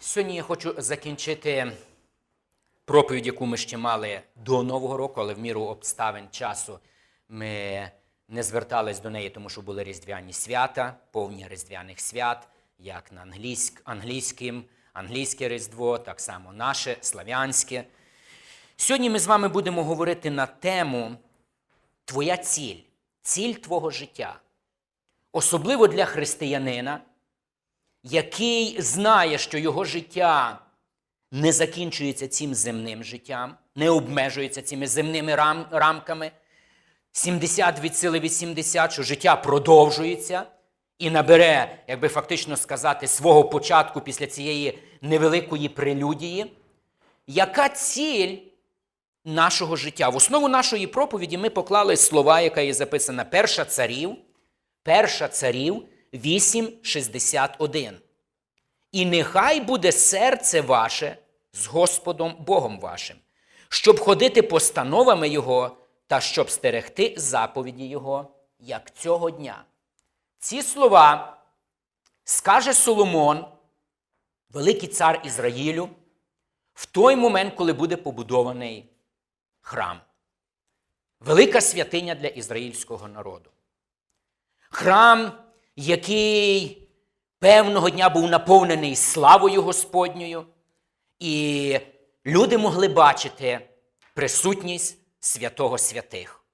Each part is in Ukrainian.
Сьогодні я хочу закінчити проповідь, яку ми ще мали до Нового року, але в міру обставин часу ми не звертались до неї, тому що були різдвяні свята, повні різдвяних свят, як на англійськ, англійським, англійське Різдво, так само наше, слав'янське. Сьогодні ми з вами будемо говорити на тему Твоя ціль, ціль твого життя. Особливо для християнина, який знає, що його життя не закінчується цим земним життям, не обмежується цими земними рам- рамками. 70 від сили 80, що життя продовжується і набере, як би фактично сказати, свого початку після цієї невеликої прелюдії. Яка ціль нашого життя? В основу нашої проповіді ми поклали слова, яка є записана перша царів, перша царів 8.61. І нехай буде серце ваше з Господом Богом вашим, щоб ходити постановами Його та щоб стерегти заповіді Його, як цього дня. Ці слова скаже Соломон, великий цар Ізраїлю, в той момент, коли буде побудований храм. Велика святиня для ізраїльського народу. Храм, який певного дня був наповнений славою Господньою, і люди могли бачити присутність святого святих.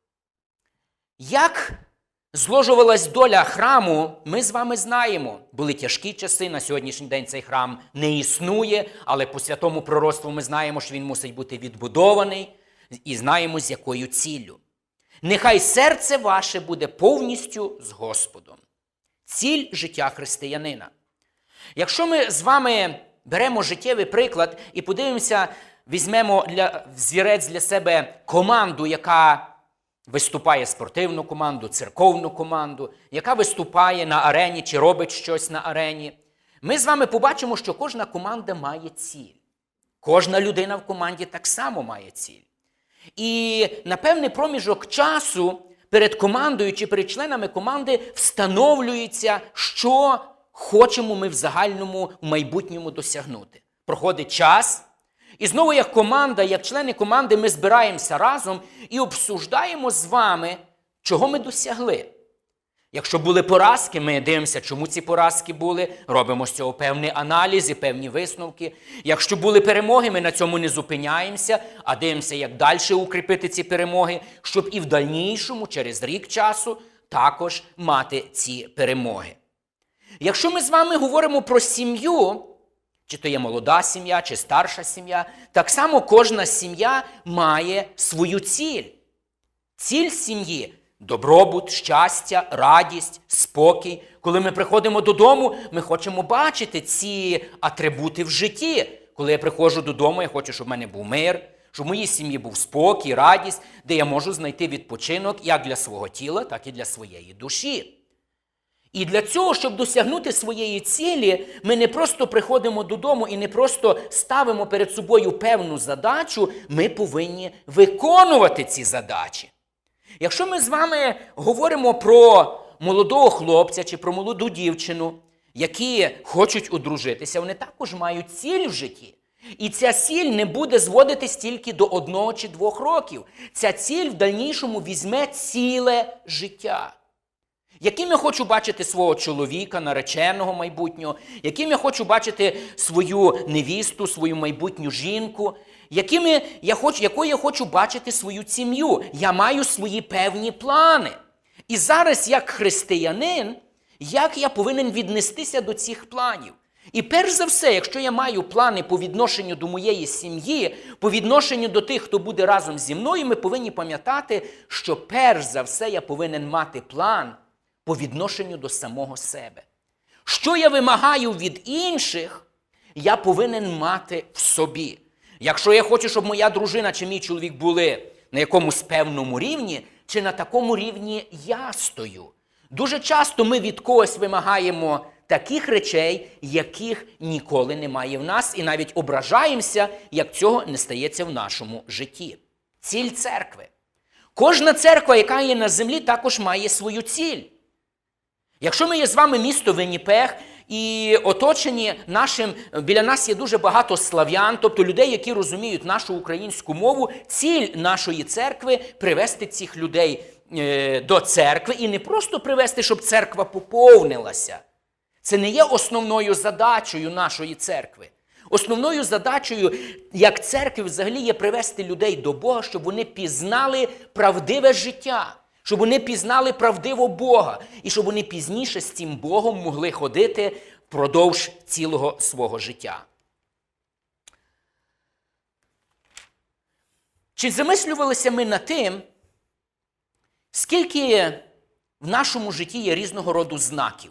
Як зложувалась доля храму, ми з вами знаємо. Були тяжкі часи. На сьогоднішній день цей храм не існує, але по святому пророцтву ми знаємо, що він мусить бути відбудований, і знаємо, з якою ціллю. Нехай серце ваше буде повністю з Господом. Ціль життя християнина. Якщо ми з вами беремо життєвий приклад і подивимося, візьмемо для, взірець для себе команду, яка виступає спортивну команду, церковну команду, яка виступає на арені чи робить щось на арені, ми з вами побачимо, що кожна команда має ціль. Кожна людина в команді так само має ціль. І на певний проміжок часу перед командою чи перед членами команди встановлюється, що хочемо ми в загальному в майбутньому досягнути. Проходить час, і знову, як команда, як члени команди, ми збираємося разом і обсуждаємо з вами, чого ми досягли. Якщо були поразки, ми дивимося, чому ці поразки були, робимо з цього певний аналіз і певні висновки. Якщо були перемоги, ми на цьому не зупиняємося, а дивимося, як далі укріпити ці перемоги, щоб і в дальнішому, через рік часу, також мати ці перемоги. Якщо ми з вами говоримо про сім'ю, чи то є молода сім'я, чи старша сім'я, так само кожна сім'я має свою ціль. Ціль сім'ї добробут, щастя, радість, спокій. Коли ми приходимо додому, ми хочемо бачити ці атрибути в житті. Коли я приходжу додому, я хочу, щоб в мене був мир, щоб в моїй сім'ї був спокій, радість, де я можу знайти відпочинок як для свого тіла, так і для своєї душі. І для цього, щоб досягнути своєї цілі, ми не просто приходимо додому і не просто ставимо перед собою певну задачу, ми повинні виконувати ці задачі. Якщо ми з вами говоримо про молодого хлопця чи про молоду дівчину, які хочуть одружитися, вони також мають ціль в житті. І ця ціль не буде зводитись тільки до одного чи двох років. Ця ціль в дальнішому візьме ціле життя. Яким я хочу бачити свого чоловіка, нареченого майбутнього, яким я хочу бачити свою невісту, свою майбутню жінку, якими я хочу, якою я хочу бачити свою сім'ю. Я маю свої певні плани. І зараз, як християнин, як я повинен віднестися до цих планів? І перш за все, якщо я маю плани по відношенню до моєї сім'ї, по відношенню до тих, хто буде разом зі мною, ми повинні пам'ятати, що перш за все я повинен мати план по відношенню до самого себе. Що я вимагаю від інших, я повинен мати в собі. Якщо я хочу, щоб моя дружина чи мій чоловік були на якомусь певному рівні, чи на такому рівні я стою. Дуже часто ми від когось вимагаємо таких речей, яких ніколи немає в нас, і навіть ображаємося, як цього не стається в нашому житті. Ціль церкви. Кожна церква, яка є на землі, також має свою ціль. Якщо ми є з вами місто Веніпех, і оточені нашим, біля нас є дуже багато слав'ян, тобто людей, які розуміють нашу українську мову. Ціль нашої церкви привести цих людей е, до церкви і не просто привести, щоб церква поповнилася. Це не є основною задачею нашої церкви. Основною задачею, як церкви, взагалі є привести людей до Бога, щоб вони пізнали правдиве життя, щоб вони пізнали правдиво Бога, і щоб вони пізніше з цим Богом могли ходити впродовж цілого свого життя. Чи замислювалися ми над тим, скільки в нашому житті є різного роду знаків?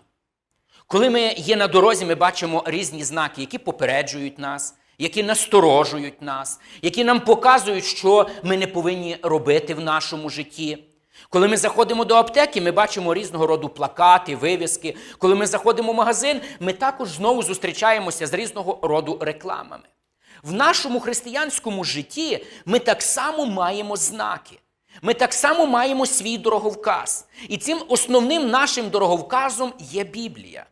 Коли ми є на дорозі, ми бачимо різні знаки, які попереджують нас, які насторожують нас, які нам показують, що ми не повинні робити в нашому житті. Коли ми заходимо до аптеки, ми бачимо різного роду плакати, вивіски. Коли ми заходимо в магазин, ми також знову зустрічаємося з різного роду рекламами. В нашому християнському житті ми так само маємо знаки. Ми так само маємо свій дороговказ. І цим основним нашим дороговказом є Біблія.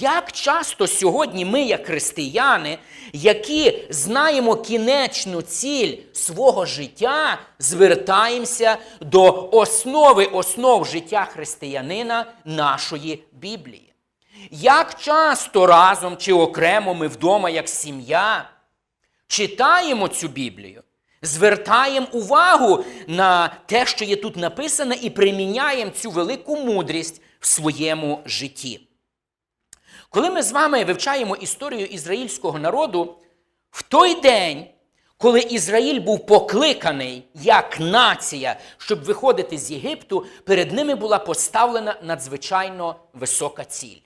Як часто сьогодні ми, як християни, які знаємо кінечну ціль свого життя, звертаємося до основи основ життя християнина нашої Біблії? Як часто разом чи окремо ми вдома, як сім'я, читаємо цю Біблію, звертаємо увагу на те, що є тут написано, і приміняємо цю велику мудрість в своєму житті. Коли ми з вами вивчаємо історію ізраїльського народу, в той день, коли Ізраїль був покликаний як нація, щоб виходити з Єгипту, перед ними була поставлена надзвичайно висока ціль.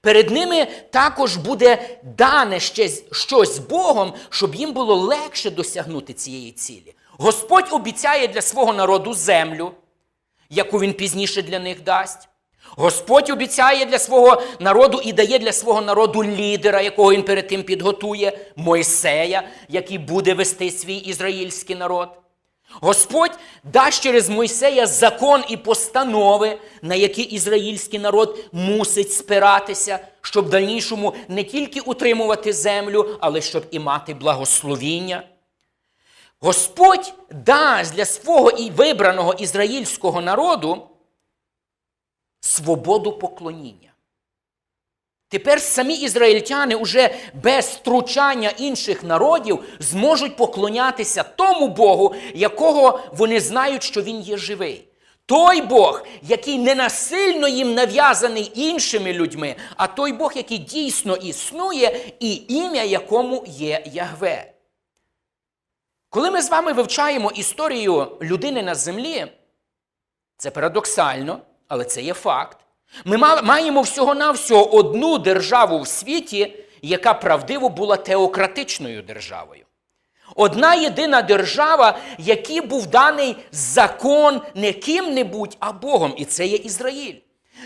Перед ними також буде дане ще щось Богом, щоб їм було легше досягнути цієї цілі. Господь обіцяє для свого народу землю, яку він пізніше для них дасть. Господь обіцяє для свого народу і дає для свого народу лідера, якого він перед тим підготує, Мойсея, який буде вести свій ізраїльський народ. Господь дасть через Мойсея закон і постанови, на які ізраїльський народ мусить спиратися, щоб в дальнішому не тільки утримувати землю, але щоб і мати благословіння. Господь дасть для свого і вибраного ізраїльського народу свободу поклоніння. Тепер самі ізраїльтяни уже без втручання інших народів зможуть поклонятися тому Богу, якого вони знають, що Він є живий. Той Бог, який не насильно їм нав'язаний іншими людьми, а той Бог, який дійсно існує, і ім'я якому є Ягве. Коли ми з вами вивчаємо історію людини на землі, це парадоксально, але це є факт. Ми маємо всього-навсього одну державу в світі, яка правдиво була теократичною державою. Одна єдина держава, якій був даний закон не ким-небудь, а Богом, і це є Ізраїль.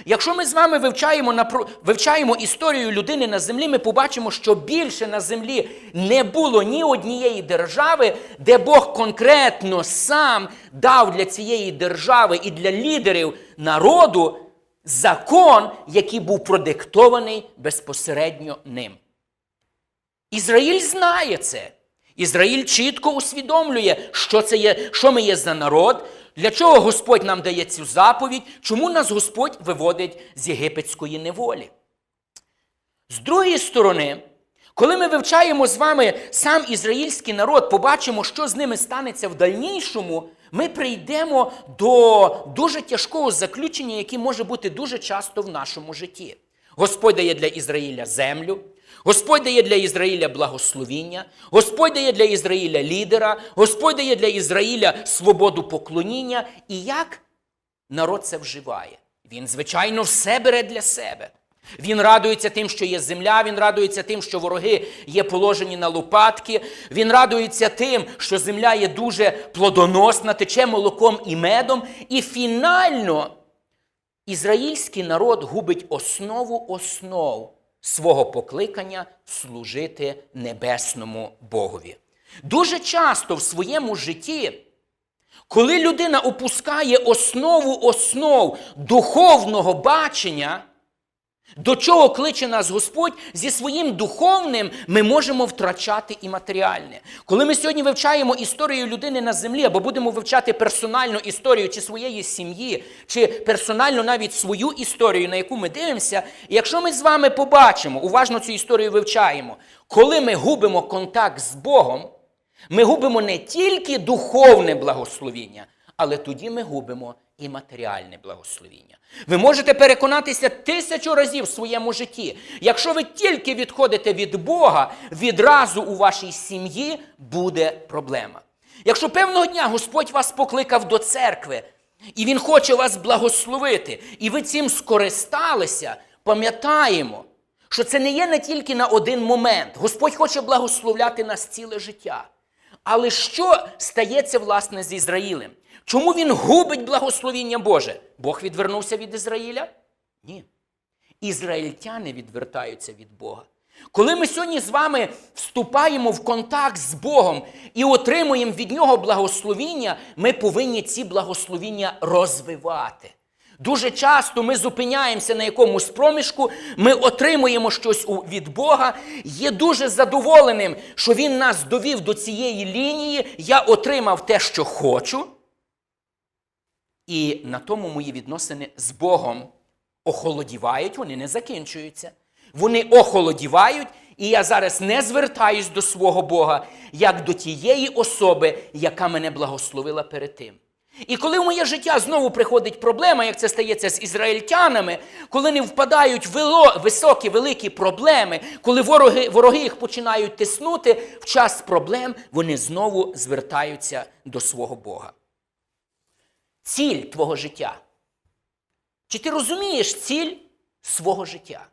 Якщо ми з вами вивчаємо вивчаємо історію людини на землі, ми побачимо, що більше на землі не було ні однієї держави, де Бог конкретно сам дав для цієї держави і для лідерів народу закон, який був продиктований безпосередньо ним. Ізраїль знає це. Ізраїль чітко усвідомлює, що це є, що ми є за народ, для чого Господь нам дає цю заповідь, чому нас Господь виводить з єгипетської неволі. З другої сторони, коли ми вивчаємо з вами сам ізраїльський народ, побачимо, що з ними станеться в дальнішому, ми прийдемо до дуже тяжкого заключення, яке може бути дуже часто в нашому житті. Господь дає для Ізраїля землю, Господь дає для Ізраїля благословіння, Господь дає для Ізраїля лідера, Господь дає для Ізраїля свободу поклоніння. І як народ це вживає? Він, звичайно, все бере для себе. Він радується тим, що є земля, він радується тим, що вороги є положені на лопатки. Він радується тим, що земля є дуже плодоносна, тече молоком і медом. І фінально ізраїльський народ губить основу основ свого покликання служити небесному Богові. Дуже часто в своєму житті, коли людина опускає основу основ духовного бачення, До чого кличе нас Господь зі своїм духовним ми можемо втрачати і матеріальне. Коли ми сьогодні вивчаємо історію людини на землі, або будемо вивчати персональну історію чи своєї сім'ї, чи персонально навіть свою історію, на яку ми дивимося, якщо ми з вами побачимо, уважно цю історію вивчаємо, коли ми губимо контакт з Богом, ми губимо не тільки духовне благословіння, але тоді ми губимо і матеріальне благословіння. Ви можете переконатися тисячу разів в своєму житті. Якщо ви тільки відходите від Бога, відразу у вашій сім'ї буде проблема. Якщо певного дня Господь вас покликав до церкви, і Він хоче вас благословити, і ви цим скористалися, пам'ятаємо, що це не є не тільки на один момент. Господь хоче благословляти нас ціле життя. Але що стається, власне, з Ізраїлем? Чому він губить благословіння Боже? Бог відвернувся від Ізраїля? Ні. Ізраїльтяни відвертаються від Бога. Коли ми сьогодні з вами вступаємо в контакт з Богом і отримуємо від Нього благословіння, ми повинні ці благословіння розвивати. Дуже часто ми зупиняємося на якомусь проміжку, ми отримуємо щось від Бога, є дуже задоволеним, що Він нас довів до цієї лінії, я отримав те, що хочу. І на тому мої відносини з Богом охолодівають, вони не закінчуються. Вони охолодівають, і я зараз не звертаюсь до свого Бога, як до тієї особи, яка мене благословила перед тим. І коли в моє життя знову приходить проблема, як це стається з ізраїльтянами, коли не впадають високі великі проблеми, коли вороги, вороги їх починають тиснути, в час проблем вони знову звертаються до свого Бога. Ціль твого життя. Чи ти розумієш ціль свого життя?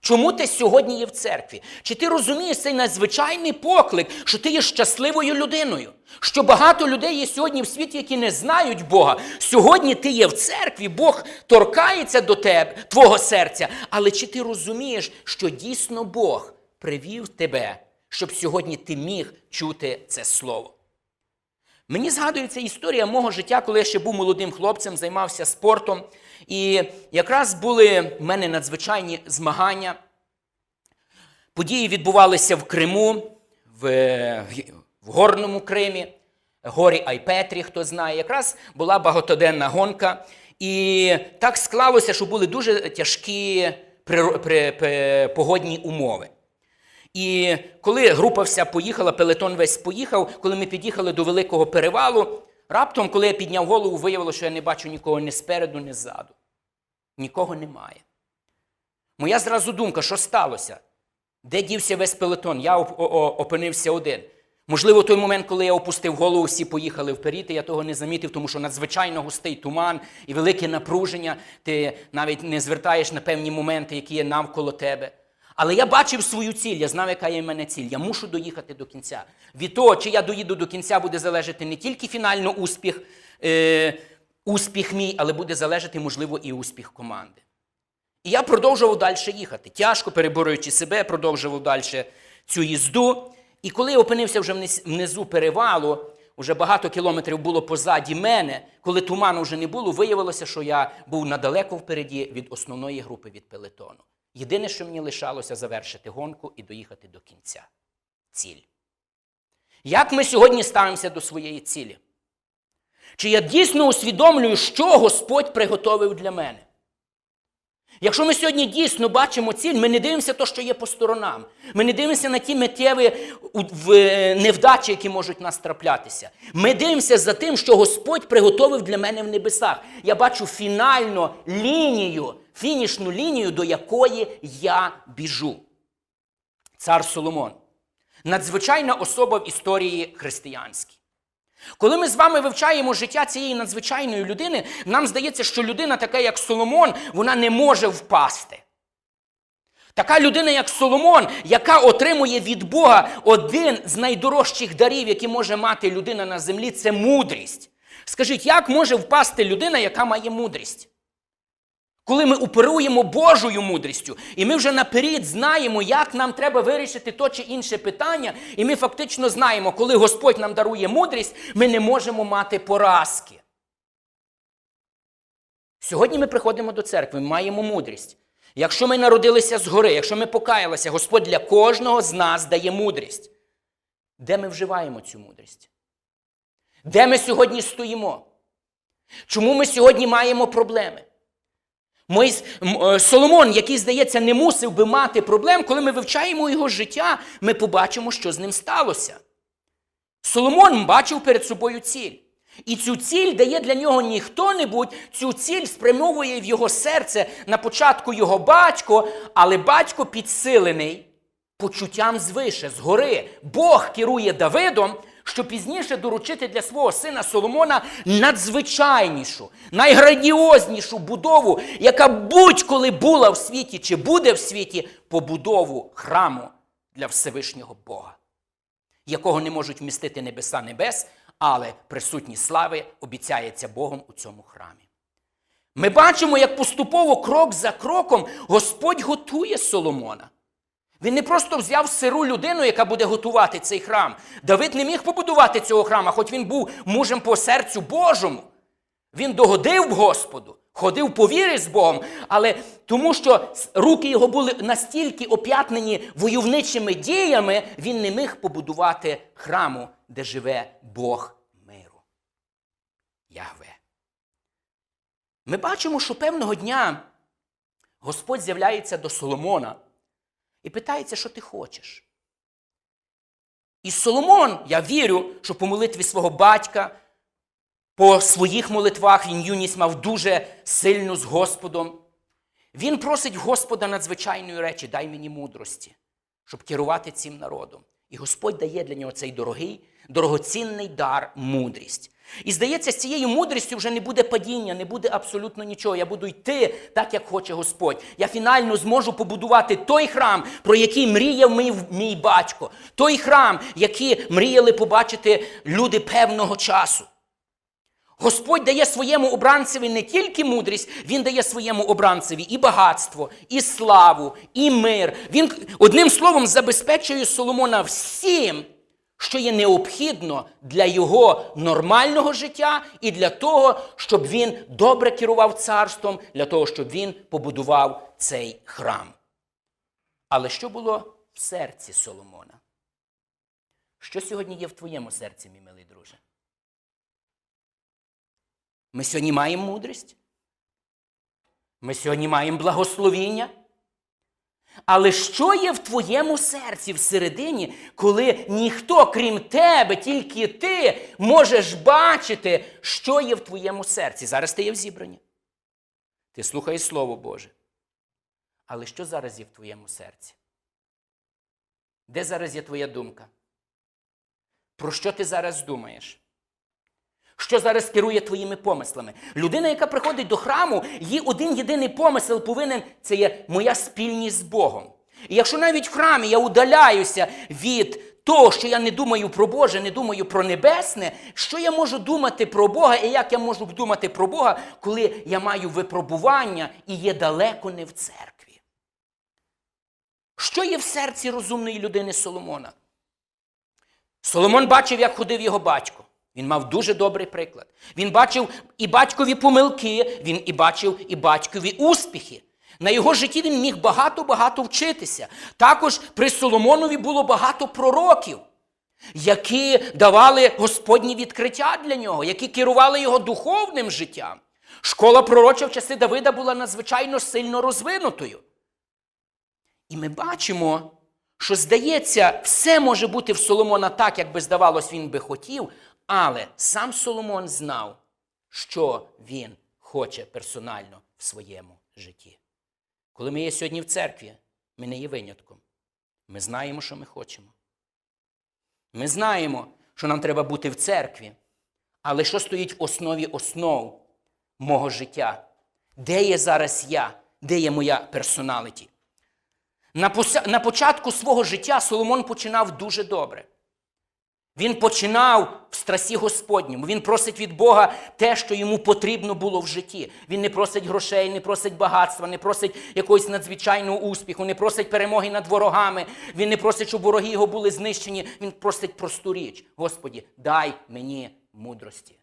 Чому ти сьогодні є в церкві? Чи ти розумієш цей надзвичайний поклик, що ти є щасливою людиною? Що багато людей є сьогодні в світі, які не знають Бога. Сьогодні ти є в церкві, Бог торкається до тебе, твого серця. Але чи ти розумієш, що дійсно Бог привів тебе, щоб сьогодні ти міг чути це слово? Мені згадується історія мого життя, коли я ще був молодим хлопцем, займався спортом. І якраз були в мене надзвичайні змагання. Події відбувалися в Криму, в, в Горному Кримі, горі Айпетрі, хто знає. Якраз була багатоденна гонка. І так склалося, що були дуже тяжкі погодні умови. І коли група вся поїхала, пелетон весь поїхав, коли ми під'їхали до великого перевалу, раптом, коли я підняв голову, виявилося, що я не бачу нікого ні спереду, ні ззаду. Нікого немає. Моя зразу думка, що сталося? Де дівся весь пелетон? Я опинився один. Можливо, той момент, коли я опустив голову, всі поїхали вперед, і я того не замітив, тому що надзвичайно густий туман і велике напруження. Ти навіть не звертаєш на певні моменти, які є навколо тебе. Але я бачив свою ціль, я знав, яка є в мене ціль. Я мушу доїхати до кінця. Від того, чи я доїду до кінця, буде залежати не тільки фінально успіх, е, успіх мій, але буде залежати, можливо, і успіх команди. І я продовжував далі їхати. Тяжко переборюючи себе, продовжував далі цю їзду. І коли я опинився вже внизу перевалу, вже багато кілометрів було позаді мене, коли туману вже не було, виявилося, що я був надалеко впереді від основної групи від пелетону. Єдине, що мені лишалося завершити гонку і доїхати до кінця. Ціль. Як ми сьогодні ставимося до своєї цілі? Чи я дійсно усвідомлюю, що Господь приготовив для мене? Якщо ми сьогодні дійсно бачимо ціль, ми не дивимося те, що є по сторонам. Ми не дивимося на ті миттєві невдачі, які можуть нас траплятися. Ми дивимося за тим, що Господь приготовив для мене в небесах. Я бачу фінальну лінію, фінішну лінію, до якої я біжу. Цар Соломон. Надзвичайна особа в історії християнській. Коли ми з вами вивчаємо життя цієї надзвичайної людини, нам здається, що людина, така як Соломон, вона не може впасти. Така людина, як Соломон, яка отримує від Бога один з найдорожчих дарів, які може мати людина на землі, це мудрість. Скажіть, як може впасти людина, яка має мудрість? Коли ми оперуємо Божою мудрістю, і ми вже наперед знаємо, як нам треба вирішити то чи інше питання, і ми фактично знаємо, коли Господь нам дарує мудрість, ми не можемо мати поразки. Сьогодні ми приходимо до церкви, ми маємо мудрість. Якщо ми народилися згори, якщо ми покаялися, Господь для кожного з нас дає мудрість. Де ми вживаємо цю мудрість? Де ми сьогодні стоїмо? Чому ми сьогодні маємо проблеми? Мойс, е, Соломон, який, здається, не мусив би мати проблем, коли ми вивчаємо його життя, ми побачимо, що з ним сталося. Соломон бачив перед собою ціль. І цю ціль дає для нього не хто-небудь, цю ціль спрямовує в його серце на початку його батько, але батько підсилений почуттям звише, згори. Бог керує Давидом, щоб пізніше доручити для свого сина Соломона надзвичайнішу, найградіознішу будову, яка будь-коли була в світі чи буде в світі, побудову храму для Всевишнього Бога якого не можуть вмістити небеса небес, але присутність слави обіцяється Богом у цьому храмі. Ми бачимо, як поступово, крок за кроком, Господь готує Соломона. Він не просто взяв сиру людину, яка буде готувати цей храм. Давид не міг побудувати цього храма, хоч він був мужем по серцю Божому. Він догодив Господу, ходив по вірі з Богом, але тому, що руки його були настільки оп'ятнені войовничими діями, він не міг побудувати храму, де живе Бог миру. Ягве. Ми бачимо, що певного дня Господь з'являється до Соломона і питається, що ти хочеш. І Соломон, я вірю, що по молитві свого батька, по своїх молитвах він юність мав дуже сильну з Господом. Він просить Господа надзвичайної речі, дай мені мудрості, щоб керувати цим народом. І Господь дає для нього цей дорогий, дорогоцінний дар мудрість. І здається, з цією мудрістю вже не буде падіння, не буде абсолютно нічого. Я буду йти так, як хоче Господь. Я фінально зможу побудувати той храм, про який мріяв мій, мій батько, той храм, який мріяли побачити люди певного часу. Господь дає своєму обранцеві не тільки мудрість, Він дає своєму обранцеві і багатство, і славу, і мир. Він одним словом забезпечує Соломона всім, що є необхідно для його нормального життя і для того, щоб він добре керував царством, для того, щоб він побудував цей храм. Але що було в серці Соломона? Що сьогодні є в твоєму серці, мій милий друже? Ми сьогодні маємо мудрість. Ми сьогодні маємо благословіння. Але що є в твоєму серці всередині, коли ніхто, крім тебе, тільки ти можеш бачити, що є в твоєму серці? Зараз ти є в зібранні. Ти слухаєш Слово Боже. Але що зараз є в твоєму серці? Де зараз є твоя думка? Про що ти зараз думаєш? Що зараз керує твоїми помислами? Людина, яка приходить до храму, її один єдиний помисел повинен це є моя спільність з Богом. І якщо навіть в храмі я удаляюся від того, що я не думаю про Боже, не думаю про небесне, що я можу думати про Бога і як я можу думати про Бога, коли я маю випробування і є далеко не в церкві? Що є в серці розумної людини Соломона? Соломон бачив, як ходив його батько. Він мав дуже добрий приклад. Він бачив і батькові помилки, він і бачив і батькові успіхи. На його житті він міг багато-багато вчитися. Також при Соломонові було багато пророків, які давали Господні відкриття для нього, які керували його духовним життям. Школа пророча в часи Давида була надзвичайно сильно розвинутою. І ми бачимо, що, здається, все може бути в Соломона так, як би здавалось, він би хотів, але сам Соломон знав, що він хоче персонально в своєму житті. Коли ми є сьогодні в церкві, ми не є винятком. Ми знаємо, що ми хочемо. Ми знаємо, що нам треба бути в церкві. Але що стоїть в основі основ мого життя? Де є зараз я? Де є моя персоналіті? На, початку свого життя Соломон починав дуже добре. Він починав в страсі Господньому. Він просить від Бога те, що йому потрібно було в житті. Він не просить грошей, не просить багатства, не просить якогось надзвичайного успіху, не просить перемоги над ворогами. Він не просить, щоб вороги його були знищені. Він просить просту річ. Господі, дай мені мудрості.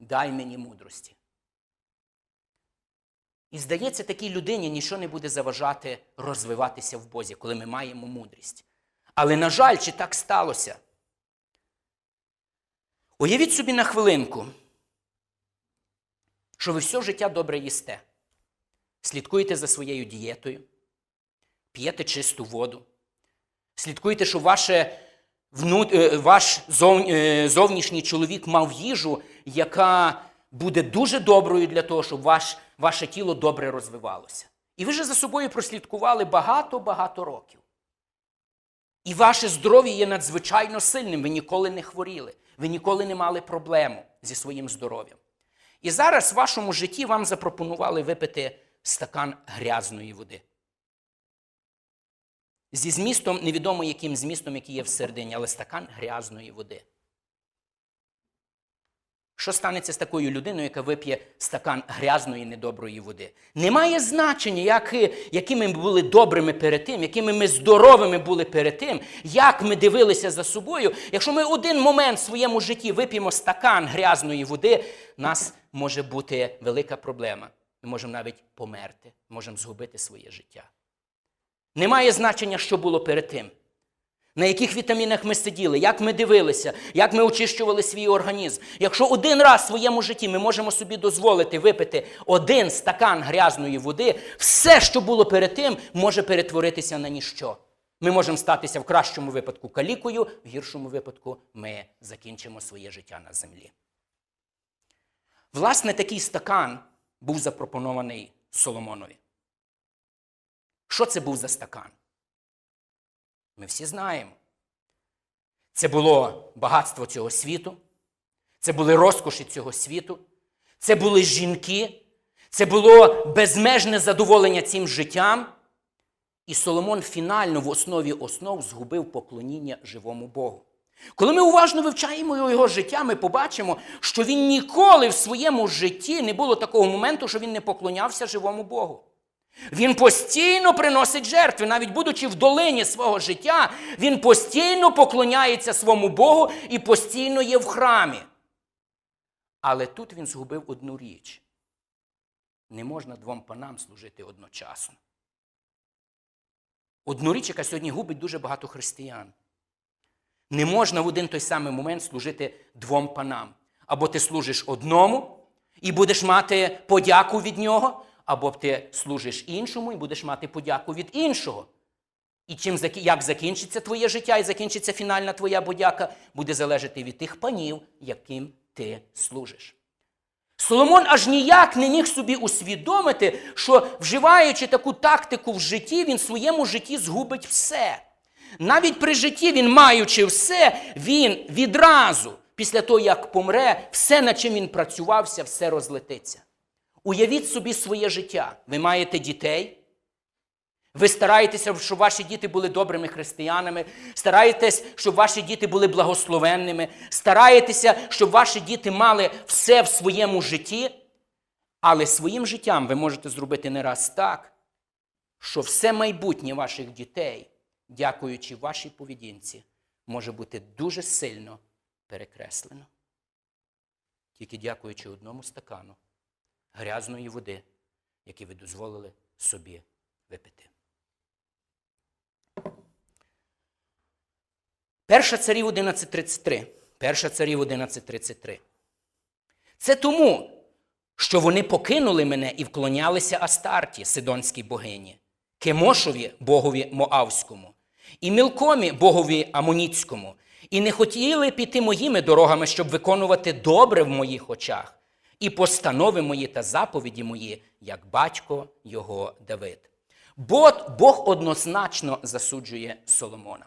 Дай мені мудрості. І здається, такій людині нічого не буде заважати розвиватися в Бозі, коли ми маємо мудрість. Але, на жаль, чи так сталося? Уявіть собі на хвилинку, що ви все життя добре їсте, слідкуєте за своєю дієтою, п'єте чисту воду, слідкуєте, що ваше, вну... е, ваш зов... е, зовнішній чоловік мав їжу, яка буде дуже доброю для того, щоб ваш... ваше тіло добре розвивалося. І ви вже за собою прослідкували багато-багато років. І ваше здоров'я є надзвичайно сильним. Ви ніколи не хворіли, ви ніколи не мали проблему зі своїм здоров'ям. І зараз в вашому житті вам запропонували випити стакан грязної води. Зі змістом, невідомо яким змістом, який є всередині, але стакан грязної води. Що станеться з такою людиною, яка вип'є стакан грязної недоброї води? Немає значення, як, якими ми були добрими перед тим, якими ми здоровими були перед тим, як ми дивилися за собою. Якщо ми один момент в своєму житті вип'ємо стакан грязної води, нас може бути велика проблема. Ми можемо навіть померти, можемо згубити своє життя. Немає значення, що було перед тим. На яких вітамінах ми сиділи, як ми дивилися, як ми очищували свій організм. Якщо один раз в своєму житті ми можемо собі дозволити випити один стакан грязної води, все, що було перед тим, може перетворитися на ніщо. Ми можемо статися в кращому випадку калікою, в гіршому випадку ми закінчимо своє життя на землі. Власне, такий стакан був запропонований Соломонові. Що це був за стакан? Ми всі знаємо. Це було багатство цього світу, це були розкоші цього світу, це були жінки, це було безмежне задоволення цим життям. І Соломон фінально в основі основ згубив поклоніння живому Богу. Коли ми уважно вивчаємо його життя, ми побачимо, що він ніколи в своєму житті не було такого моменту, що він не поклонявся живому Богу. Він постійно приносить жертви, навіть будучи в долині свого життя, він постійно поклоняється своєму Богу і постійно є в храмі. Але тут він згубив одну річ: не можна двом панам служити одночасно. Одну річ, яка сьогодні губить дуже багато християн. Не можна в один той самий момент служити двом панам. Або ти служиш одному і будеш мати подяку від нього, або ти служиш іншому і будеш мати подяку від іншого. І чим як закінчиться твоє життя і закінчиться фінальна твоя подяка, буде залежати від тих панів, яким ти служиш. Соломон аж ніяк не міг собі усвідомити, що вживаючи таку тактику в житті, він в своєму житті згубить все. Навіть при житті він, маючи все, він відразу, після того, як помре, все, над чим він працювався, все розлетиться. Уявіть собі своє життя. Ви маєте дітей. Ви стараєтеся, щоб ваші діти були добрими християнами, стараєтесь, щоб ваші діти були благословенними, стараєтеся, щоб ваші діти мали все в своєму житті, але своїм життям ви можете зробити не раз так, що все майбутнє ваших дітей, дякуючи вашій поведінці, може бути дуже сильно перекреслено. Тільки дякуючи одному стакану грязної води, які ви дозволили собі випити. Перша царів 11.33. Перша царів 11.33. Це тому, що вони покинули мене і вклонялися Астарті, Сидонській богині, Кемошові, богові Моавському, і Мілкомі, богові Амоніцькому, і не хотіли піти моїми дорогами, щоб виконувати добре в моїх очах, і постанови мої та заповіді мої, як батько його Давид. Бо Бог однозначно засуджує Соломона.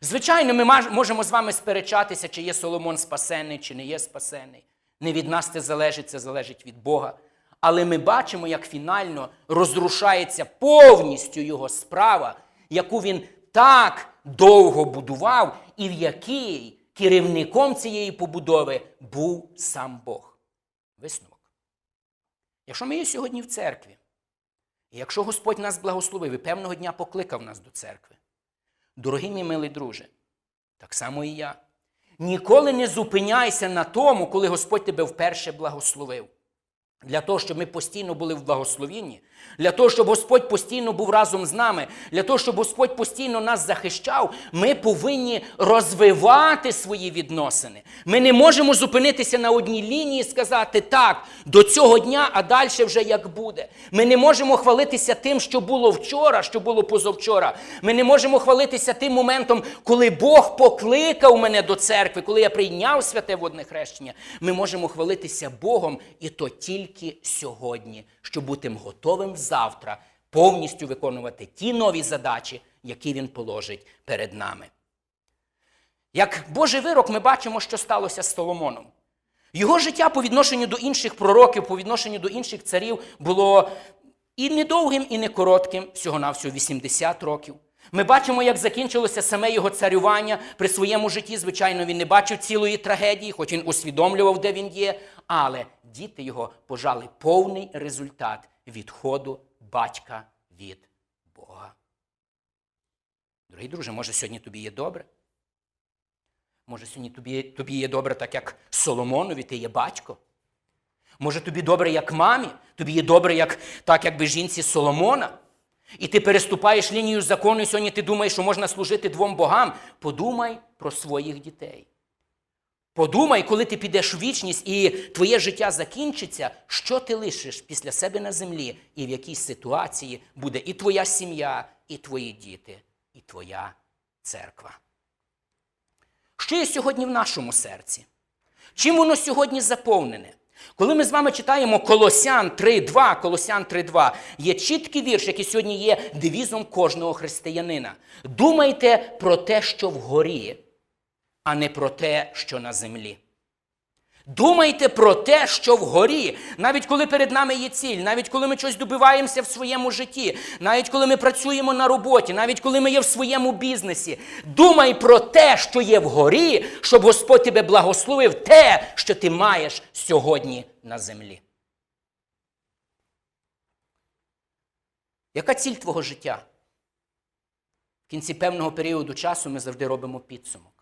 Звичайно, ми можемо з вами сперечатися, чи є Соломон спасений, чи не є спасений. Не від нас це залежить, це залежить від Бога. Але ми бачимо, як фінально розрушається повністю його справа, яку він так довго будував, і в якій керівником цієї побудови був сам Бог. Висновок. Якщо ми є сьогодні в церкві, і якщо Господь нас благословив і певного дня покликав нас до церкви, дорогі мій милий друже, так само і я. Ніколи не зупиняйся на тому, коли Господь тебе вперше благословив. Для того, щоб ми постійно були в благословінні, для того, щоб Господь постійно був разом з нами, для того, щоб Господь постійно нас захищав, ми повинні розвивати свої відносини. Ми не можемо зупинитися на одній лінії і сказати так, до цього дня, а далі вже як буде. Ми не можемо хвалитися тим, що було вчора, що було позавчора. Ми не можемо хвалитися тим моментом, коли Бог покликав мене до церкви, коли я прийняв святе водне хрещення. Ми можемо хвалитися Богом і то тільки сьогодні, щоб бути готовим завтра повністю виконувати ті нові задачі, які Він положить перед нами. Як Божий вирок, ми бачимо, що сталося з Соломоном. Його життя по відношенню до інших пророків, по відношенню до інших царів було і недовгим, і не коротким, всього-навсього 80 років. Ми бачимо, як закінчилося саме його царювання при своєму житті. Звичайно, він не бачив цілої трагедії, хоч він усвідомлював, де він є. Але діти його пожали повний результат відходу батька від Бога. Дорогі друже, може сьогодні тобі є добре? Може, сьогодні тобі, тобі є добре, так як Соломонові, ти є батько. Може, тобі добре, як мамі, тобі є добре, як, так, якби жінці Соломона. І ти переступаєш лінію закону, і сьогодні ти думаєш, що можна служити двом богам. Подумай про своїх дітей. Подумай, коли ти підеш в вічність і твоє життя закінчиться, що ти лишиш після себе на землі, і в якій ситуації буде і твоя сім'я, і твої діти, і твоя церква. Що є сьогодні в нашому серці? Чим воно сьогодні заповнене? Коли ми з вами читаємо Колосян 3.2, Колосян 3.2, є чіткий вірш, який сьогодні є девізом кожного християнина. Думайте про те, що вгорі, а не про те, що на землі. Думайте про те, що вгорі, навіть коли перед нами є ціль, навіть коли ми щось добиваємося в своєму житті, навіть коли ми працюємо на роботі, навіть коли ми є в своєму бізнесі. Думай про те, що є вгорі, щоб Господь тебе благословив те, що ти маєш сьогодні на землі. Яка ціль твого життя? В кінці певного періоду часу ми завжди робимо підсумок.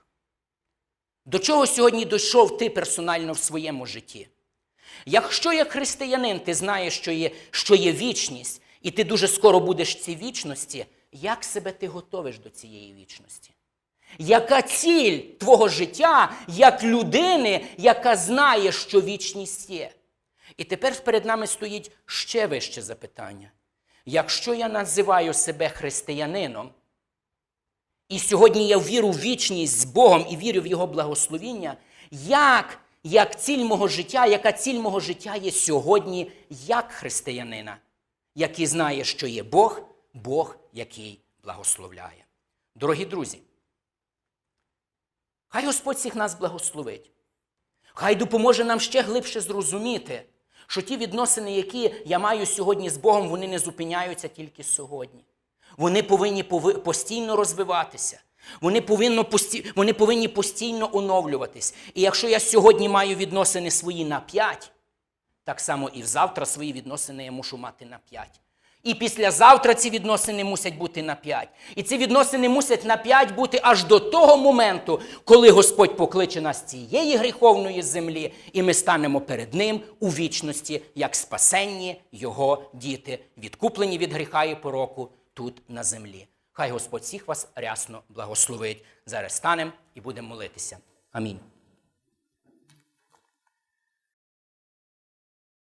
До чого сьогодні дійшов ти персонально в своєму житті? Якщо як християнин ти знаєш, що є, що є вічність, і ти дуже скоро будеш в цій вічності, як себе ти готовиш до цієї вічності? Яка ціль твого життя як людини, яка знає, що вічність є? І тепер перед нами стоїть ще вище запитання. Якщо я називаю себе християнином, і сьогодні я віру в вічність з Богом і вірю в Його благословіння, як, як ціль мого життя, яка ціль мого життя є сьогодні як християнина, який знає, що є Бог, Бог, який благословляє. Дорогі друзі, хай Господь всіх нас благословить. Хай допоможе нам ще глибше зрозуміти, що ті відносини, які я маю сьогодні з Богом, вони не зупиняються тільки сьогодні. Вони повинні постійно розвиватися. Вони, повинно пості... вони повинні постійно оновлюватись. І якщо я сьогодні маю відносини свої на 5, так само і завтра свої відносини я мушу мати на 5. І післязавтра ці відносини мусять бути на 5. І ці відносини мусять на 5 бути аж до того моменту, коли Господь покличе нас з цієї гріховної землі, і ми станемо перед Ним у вічності, як спасенні Його діти, відкуплені від гріха і пороку тут на землі. Хай Господь всіх вас рясно благословить. Зараз станемо і будемо молитися. Амінь.